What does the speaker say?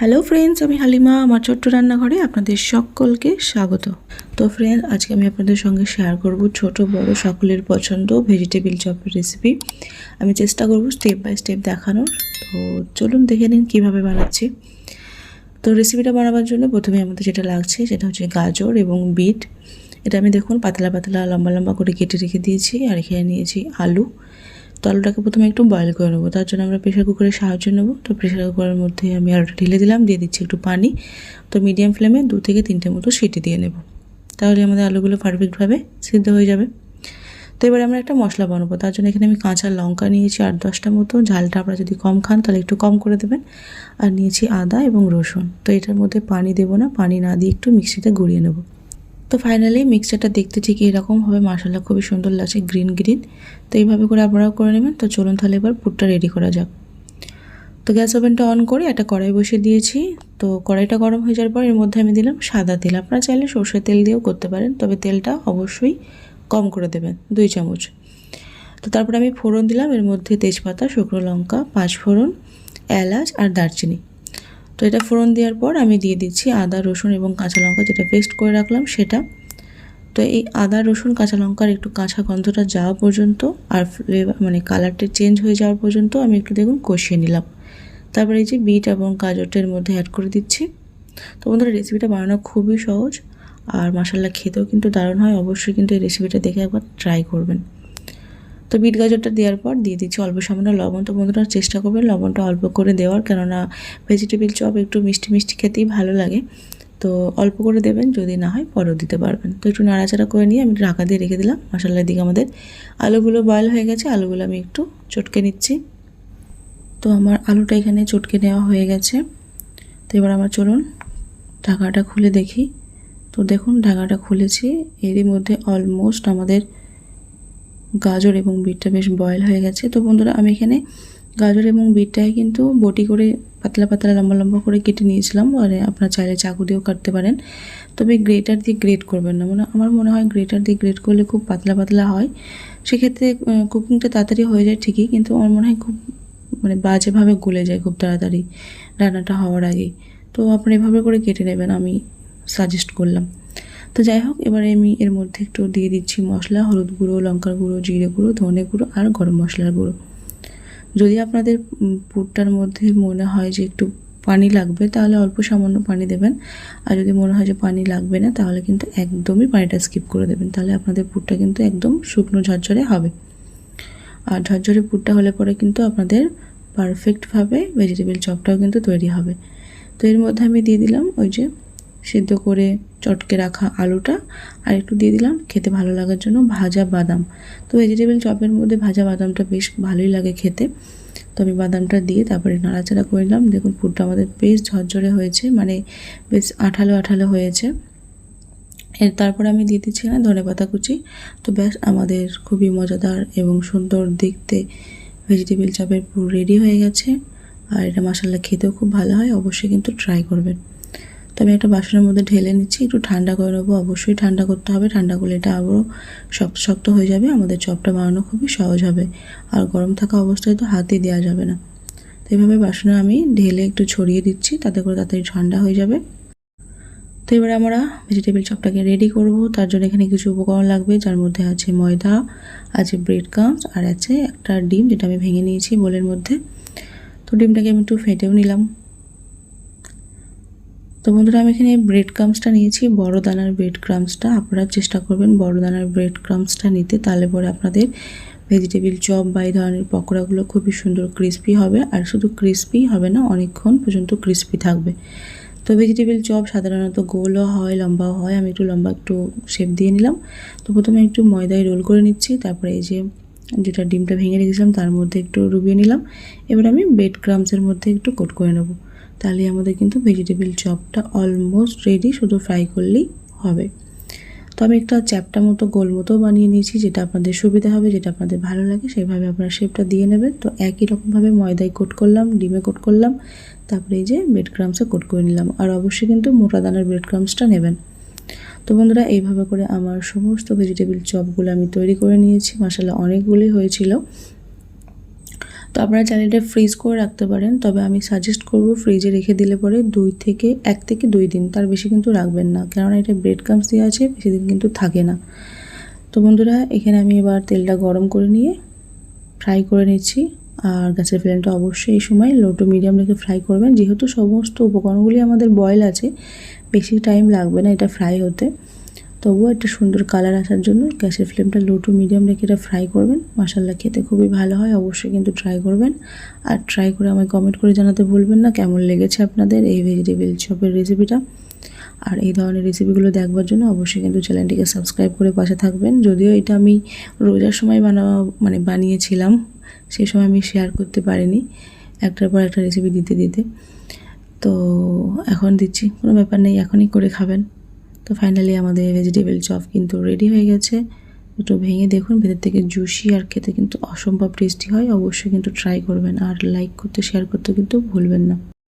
Hello friends আমি হালিমা, আমার ছোট্ট রান্নাঘরে আপনাদের সকলকে স্বাগত। তো ফ্রেন্ড আজকে আমি আপনাদের সঙ্গে শেয়ার করব ছোট, বড় সকলের পছন্দ ভেজিটেবিল চপের রেসিপি আমি চেষ্টা করব স্টেপ বাই স্টেপ দেখানোর। তো চলুন দেখে নিন কীভাবে বানাচ্ছি। তো রেসিপিটা বানাবার জন্য প্রথমে আমাদের যেটা লাগছে, সেটা হচ্ছে গাজর এবং বিট। এটা আমি দেখুন, পাতলা পাতলা, লম্বা লম্বা করে কেটে রেখে দিয়েছি। আর এখানে নিয়েছি আলু। তো আলুটাকে প্রথমে একটু বয়েল করে নেব। তার জন্য আমরা প্রেশার কুকারের সাহায্য নেব। তো প্রেশার কুকারের মধ্যে আমি আলুটা ঢেলে দিলাম, দিয়ে দিচ্ছি একটু পানি। তো মিডিয়াম ফ্লেমে দু থেকে তিনটে মতো সিটি দিয়ে নেব। তাহলে আমাদের আলুগুলো পারফেক্টভাবে সিদ্ধ হয়ে যাবে। তো এবারে আমরা একটা মশলা বানাবো। তার জন্য এখানে আমি কাঁচা লঙ্কা নিয়েছি আট দশটা মতো। ঝালটা আপনারা যদি কম খান, তাহলে একটু কম করে দেবেন। আর নিয়েছি আদা এবং রসুন। তো এটার মধ্যে পানি দেবো না, পানি না দিয়ে একটু মিক্সিতে গুঁড়িয়ে নেব। তো ফাইনালি মিক্সচারটা দেখতে ঠিক এরকম হবে মশলা খুবই সুন্দর লাগছে গ্রিন গ্রিন তো এইভাবে করে আপনারাও করে নেবেন। তো চলুন তাহলে এবার পুরটা রেডি করা যাক। তো গ্যাস ওভেনটা অন করে একটা কড়াই বসিয়ে দিয়েছি। তো কড়াইটা গরম হয়ে যাওয়ার পর এর মধ্যে আমি দিলাম সাদা তেল। আপনারা চাইলে সর্ষের তেল দিয়েও করতে পারেন, তবে তেলটা অবশ্যই কম করে দেবেন, দুই চামচ। তো তারপরে আমি ফোড়ন দিলাম, এর মধ্যে তেজপাতা, শুকনো লঙ্কা পাঁচ ফোড়ন এলাচ আর দারচিনি। তো এটা ফোড়ন দেওয়ার পর আমি দিয়ে দিচ্ছি আদা, রসুন এবং কাঁচা লঙ্কা, যেটা পেস্ট করে রাখলাম সেটা। তো এই আদা, রসুন, কাঁচা লঙ্কার একটু কাঁচা গন্ধটা যাওয়া পর্যন্ত আর ফ্লেভার মানে কালারটা চেঞ্জ হয়ে যাওয়ার পর্যন্ত আমি একটু দেখুন কষিয়ে নিলাম। তারপরে এই যে বিট এবং গাজরটার মধ্যে অ্যাড করে দিচ্ছি। তো বন্ধুরা রেসিপিটা বানানো খুবই সহজ আর মশালা খেতেও কিন্তু দারুণ হয়। অবশ্যই কিন্তু এই রেসিপিটা দেখে একবার ট্রাই করবেন। তো বিট গাজরটা দেওয়ার পর দিয়ে দিচ্ছি অল্প সামান্য লবণ। তো বন্ধুরা, চেষ্টা করবেন লবণটা অল্প করে দেওয়ার, কেননা ভেজিটেবিল চপ একটু মিষ্টি মিষ্টি খেতেই ভালো লাগে। তো অল্প করে দেবেন, যদি না হয় পরেও দিতে পারবেন। তো একটু নাড়াচাড়া করে নিয়ে আমি ঢাকা দিয়ে রেখে দিলাম। মশলার দিকে আমাদের আলুগুলো বয়েল হয়ে গেছে, আলুগুলো আমি একটু চটকে নিচ্ছি। তো আমার আলুটা এখানে চটকে নেওয়া হয়ে গেছে। তো এবার আমার চলুন ঢাকাটা খুলে দেখি। তো দেখুন, ঢাকাটা খুলেছি। এরই মধ্যে অলমোস্ট আমাদের গাজর এবং বিটটা বেশ বয়েল হয়ে গেছে। তো বন্ধুরা, আমি এখানে গাজর এবং বিটটাই কিন্তু বটি করে পাতলা পাতলা, লম্বা লম্বা করে কেটে নিয়েছিলাম। আর আপনার চাইলে চাকু দিয়েও কাটতে পারেন। তবে গ্রেটার দিয়ে গ্রেট করবেন না। মানে আমার মনে হয় গ্রেটার দিয়ে গ্রেট করলে খুব পাতলা পাতলা হয়। সেক্ষেত্রে কুকিংটা তাড়াতাড়ি হয়ে যায় ঠিকই, কিন্তু আমার মনে হয় খুব মানে বাজেভাবে গলে যায় খুব তাড়াতাড়ি রান্নাটা হওয়ার আগেই তো আপনি এভাবে করে কেটে নেবেন, আমি সাজেস্ট করলাম। তো যাই হোক, এবারে আমি এর মধ্যে একটু দিয়ে দিচ্ছি মশলা, হলুদ গুঁড়ো, লঙ্কার গুঁড়ো, জিরে গুঁড়ো, ধনে গুঁড়ো আর গরম মশলার গুঁড়ো। যদি আপনাদের পুরটার মধ্যে মনে হয় যে একটু পানি লাগবে, তাহলে অল্প সামান্য পানি দেবেন। আর যদি মনে হয় যে পানি লাগবে না, তাহলে কিন্তু একদমই পানিটা স্কিপ করে দেবেন। তাহলে আপনাদের পুরটা কিন্তু একদম শুকনো ঝরঝরে হবে। আর ঝরঝরে পুরটা হলে পরে কিন্তু আপনাদের পারফেক্টভাবে ভেজিটেবল চপটাও কিন্তু তৈরি হবে। তো এর মধ্যে আমি দিয়ে দিলাম ওই যে সিদ্ধ করে চটকে রাখা আলুটা আর একটু দিয়ে দিলাম খেতে ভালো লাগার জন্য ভাজা বাদাম। তো ভেজিটেবল চপের মধ্যে ভাজা বাদামটা বেশ ভালোই লাগে খেতে। তো আমি বাদামটা দিয়ে তারপরে নাড়াচাড়া করলাম দেখুন পুরটা আমাদের বেশ ঝরঝরে হয়েছে মানে বেশ আঠালো আঠালো হয়েছে। এর তারপর আমি দিয়ে দিচ্ছি না ধনে পাতা কুচি। তো ব্যাস, আমাদের খুবই মজাদার এবং সুন্দর দেখতে ভেজিটেবল চপের পুর রেডি হয়ে গেছে। আর এটা মশলা খেতেও খুব ভালো হয়, অবশ্যই কিন্তু ট্রাই করবেন। তো আমি একটা বাসনের মধ্যে ঢেলে নিচ্ছি, একটু ঠান্ডা করে নেব। অবশ্যই ঠান্ডা করতে হবে, ঠান্ডা করলে এটা আবারও শক্ত শক্ত হয়ে যাবে, আমাদের চপটা বানানো খুবই সহজ হবে। আর গরম থাকা অবস্থায় তো হাতে দেওয়া যাবে না। তো এইভাবে বাসনে আমি ঢেলে একটু ছড়িয়ে দিচ্ছি, তাতে করে তাড়াতাড়ি ঠান্ডা হয়ে যাবে। তো এবারে আমরা ভেজিটেবল চপটাকে রেডি করব। তার জন্য এখানে কিছু উপকরণ লাগবে, যার মধ্যে আছে ময়দা, আছে ব্রেড ক্রামস আর আছে একটা ডিম যেটা আমি ভেঙে নিয়েছি বোলের মধ্যে। তো ডিমটাকে আমি একটু ফেটেও নিলাম। তো বন্ধুরা, আমি এখানে ব্রেড ক্রামসটা নিয়েছি বড় দানার ব্রেড ক্রামসটা আপনারা চেষ্টা করবেন বড় দানার ব্রেড ক্রামসটা নিতে, তাহলে পরে আপনাদের ভেজিটেবিল চপ বা এই ধরনের পকোড়াগুলো খুবই সুন্দর ক্রিস্পি হবে। আর শুধু ক্রিস্পি হবে না, অনেকক্ষণ পর্যন্ত ক্রিস্পি থাকবে। তো ভেজিটেবিল চপ সাধারণত গোলও হয়, লম্বাও হয়। আমি একটু লম্বা একটু শেপ দিয়ে নিলাম। তো প্রথমে একটু ময়দায় রোল করে নিচ্ছি, তারপরে এই যে যেটা ডিমটা ভেঙে রেখেছিলাম, তার মধ্যে একটু ডুবিয়ে নিলাম। এবার আমি ব্রেড ক্রামসের মধ্যে একটু কোট করে নেব। তাহলে আমাদের কিন্তু ভেজিটেবিল চপটা অলমোস্ট রেডি শুধু ফ্রাই করলেই হবে। তো আমি একটা চ্যাপটা মতো, গোল মতো বানিয়ে নিয়েছি, যেটা আপনাদের সুবিধা হবে, যেটা আপনাদের ভালো লাগে সেইভাবে আপনারা শেপটা দিয়ে নেবেন। তো একই রকমভাবে ময়দায় কোট করলাম, ডিমে কোট করলাম, তারপরে এই যে ব্রেড ক্রামসে কোট করে নিলাম। আর অবশ্যই কিন্তু মোটা দানার ব্রেড ক্রামসটা নেবেন। তো বন্ধুরা, এইভাবে করে আমার সমস্ত ভেজিটেবিল চপগুলো আমি তৈরি করে নিয়েছি। মশালা অনেকগুলোই হয়েছিল। তো আপনারা চাইলে এটা ফ্রিজ করে রাখতে পারেন, তবে আমি সাজেস্ট করব ফ্রিজে রেখে দিলে পরে দুই থেকে, এক থেকে দুই দিন, তার বেশি কিন্তু রাখবেন না। কেননা এটা ব্রেড ক্রামস দেওয়া আছে, বেশি দিন কিন্তু থাকে না। তো বন্ধুরা, এখানে আমি এবার তেলটা গরম করে নিয়ে ফ্রাই করে নিচ্ছি। আর গ্যাসের ফ্লেমটা অবশ্যই এই সময় লো টু মিডিয়াম রেখে ফ্রাই করবেন। যেহেতু সমস্ত উপকরণগুলি আমাদের বয়েল আছে, বেশি টাইম লাগবে না এটা ফ্রাই হতে। তবুও একটা সুন্দর কালার আসার জন্য গ্যাসের ফ্লেমটা লো টু মিডিয়াম রেখে এটা ফ্রাই করবেন। মশালা খেতে খুবই ভালো হয়, অবশ্যই কিন্তু ট্রাই করবেন। আর ট্রাই করে আমায় কমেন্ট করে জানাতে ভুলবেন না, কেমন লেগেছে আপনাদের এই ভেজিটেবিল চপের রেসিপিটা আর এই ধরনের রেসিপিগুলো দেখবার জন্য অবশ্যই কিন্তু চ্যানেলটিকে সাবস্ক্রাইব করে পাশে থাকবেন। যদিও এটা আমি রোজার সময় বানানো মানে বানিয়েছিলাম সেই সময় আমি শেয়ার করতে পারিনি, একটার পর একটা রেসিপি দিতে দিতে। তো এখন দিচ্ছি, কোনো ব্যাপার নেই, এখনই করে খাবেন। তো ফাইনালি আমাদের ভেজিটেবল চপ কিন্তু রেডি হয়ে গেছে। একটু ভেঙে দেখুন, ভেতর থেকে জুসি আর খেতে কিন্তু অসম্ভব টেস্টি হয়। অবশ্যই কিন্তু ট্রাই করবেন আর লাইক করতে শেয়ার করতে কিন্তু ভুলবেন না।